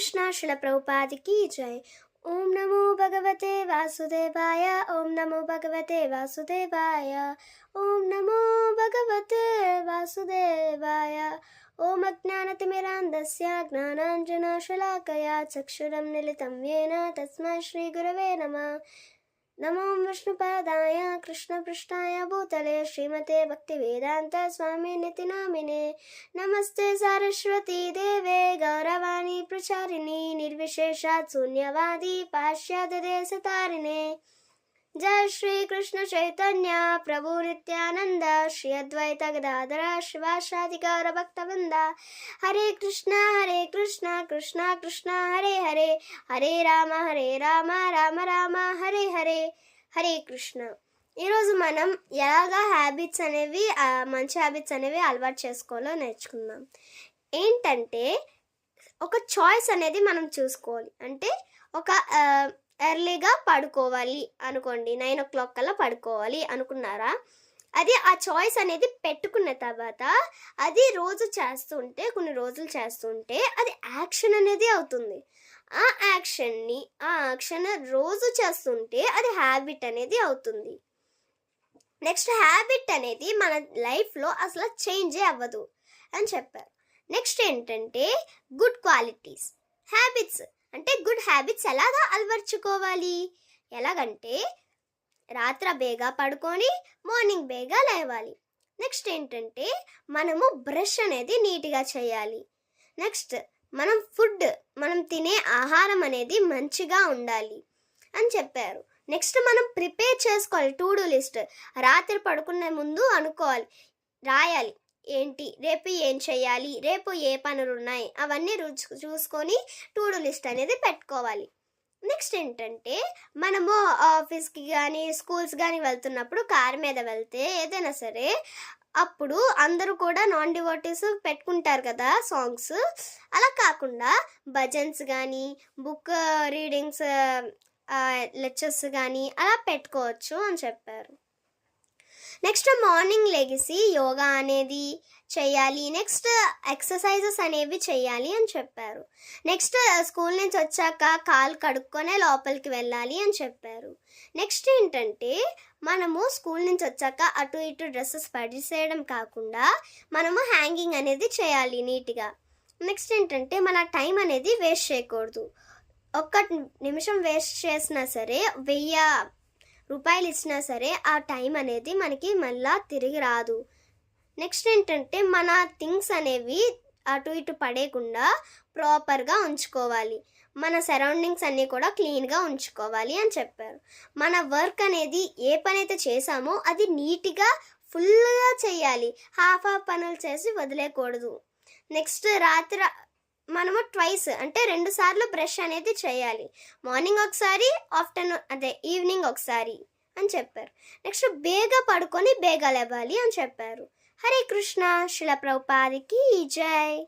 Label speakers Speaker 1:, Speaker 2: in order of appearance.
Speaker 1: કૃષ્ણ શિલ પ્રભુપાદ કી જય ઓમ નમો ભગવતે વાસુદેવાય ઓમ નમો ભગવતે વાસુદેવાય ઓમ નમો ભગવતે વાસુદેવાય ઓમ અજ્ઞાનતિમિરાંધસ્ય જ્ઞાનાંજનશલાકયા ચક્ષુરમ નિલિતમ તસ્મા શ્રી ગુરવે નમઃ नमो विष्णुपादाय कृष्णपृष्ठाय भूतले श्रीमते भक्तिवेदान्तस्वामिनिति नामिने नमस्ते सारस्वती देवे गौरवाणी प्रचारिणी निर्विशेषात् शून्यवादी पाश्चात् सतारिणे జయ శ్రీ కృష్ణ చైతన్య ప్రభు నిత్యానంద శ్రీ అద్వైత గదాధర శివాశాది గౌర భక్తవృంద హరే కృష్ణ హరే కృష్ణ కృష్ణ కృష్ణ హరే హరే హరే రామ హరే రామ రామ రామ హరే హరే హరే కృష్ణ ఈరోజు మనం ఎలాగా హ్యాబిట్స్ అనేవి మంచి హ్యాబిట్స్ అనేవి అలవాటు చేసుకోవాలో నేర్చుకుందాం. ఏంటంటే ఒక చాయిస్ అనేది మనం చూసుకోవాలి. అంటే ఒక ఎర్లీగా పడుకోవాలి అనుకోండి. నైన్ ఓ క్లాక్ కల్లా పడుకోవాలి అనుకున్నారా? అది ఆ చాయిస్ అనేది పెట్టుకున్న తర్వాత అది రోజు చేస్తుంటే కొన్ని రోజులు చేస్తుంటే అది యాక్షన్ అనేది అవుతుంది. ఆ యాక్షన్ని ఆ యాక్షన్ రోజు చేస్తుంటే అది హ్యాబిట్ అనేది అవుతుంది. నెక్స్ట్ హ్యాబిట్ అనేది మన లైఫ్లో అసలు చేంజే అవ్వదు అని చెప్పారు. నెక్స్ట్ ఏంటంటే గుడ్ క్వాలిటీస్ హ్యాబిట్స్. అంటే గుడ్ హ్యాబిట్స్ ఎలాగా అలవర్చుకోవాలి? ఎలాగంటే రాత్ర బేగా పడుకొని మార్నింగ్ బేగా లేవాలి. నెక్స్ట్ ఏంటంటే మనము బ్రష్ అనేది నీట్గా చేయాలి. నెక్స్ట్ మనం ఫుడ్ మనం తినే ఆహారం అనేది మంచిగా ఉండాలి అని చెప్పారు. నెక్స్ట్ మనం ప్రిపేర్ చేసుకోవాలి టు డూ లిస్ట్. రాత్రి పడుకునే ముందు అనుకోవాలి రాయాలి. ఏంటి? రేపు ఏం చేయాలి? రేపు ఏ పనులు ఉన్నాయి అవన్నీ రుచి చూసుకొని టూడు లిస్ట్ అనేది పెట్టుకోవాలి. నెక్స్ట్ ఏంటంటే మనము ఆఫీస్కి కానీ స్కూల్స్ కానీ వెళ్తున్నప్పుడు కార్ మీద వెళ్తే ఏదైనా సరే అప్పుడు అందరూ కూడా నాన్ డివోటీస్ పెట్టుకుంటారు కదా సాంగ్స్. అలా కాకుండా భజన్స్ కానీ బుక్ రీడింగ్స్ లెక్చర్స్ కానీ అలా పెట్టుకోవచ్చు అని చెప్పారు. నెక్స్ట్ మార్నింగ్ లెగిసి యోగా అనేది చేయాలి. నెక్స్ట్ ఎక్సర్సైజెస్ అనేవి చేయాలి అని చెప్పారు. నెక్స్ట్ స్కూల్ నుంచి వచ్చాక కాలు కడుక్కొనే లోపలికి వెళ్ళాలి అని చెప్పారు. నెక్స్ట్ ఏంటంటే మనము స్కూల్ నుంచి వచ్చాక అటు ఇటు డ్రెస్సెస్ పడిసేయడం కాకుండా మనము హ్యాంగింగ్ అనేది చేయాలి నీట్గా. నెక్స్ట్ ఏంటంటే మన టైం అనేది వేస్ట్ చేయకూడదు. ఒక్క నిమిషం వేస్ట్ చేసినా సరే వెయ్యి రూపాయలు ఇచ్చినా సరే ఆ టైం అనేది మనకి మళ్ళా తిరిగి రాదు. నెక్స్ట్ ఏంటంటే మన థింగ్స్ అనేవి అటు ఇటు పడేయకుండా ప్రాపర్గా ఉంచుకోవాలి. మన సరౌండింగ్స్ అన్నీ కూడా క్లీన్గా ఉంచుకోవాలి అని చెప్పారు. మన వర్క్ అనేది ఏ పని అయితే చేసామో అది నీట్గా ఫుల్గా చేయాలి. హాఫ్ హాఫ్ పనులు చేసి వదిలేయకూడదు నెక్స్ట్ రాత్రి మనము ట్వైస్ అంటే రెండు సార్లు బ్రష్ అనేది చేయాలి. మార్నింగ్ ఒకసారి ఆఫ్టర్నూన్ అదే ఈవినింగ్ ఒకసారి అని చెప్పారు. నెక్స్ట్ బేగ పడుకొని బేగ లేవాలి అని చెప్పారు. హరే కృష్ణ శిలప్రభుపాదికి జై.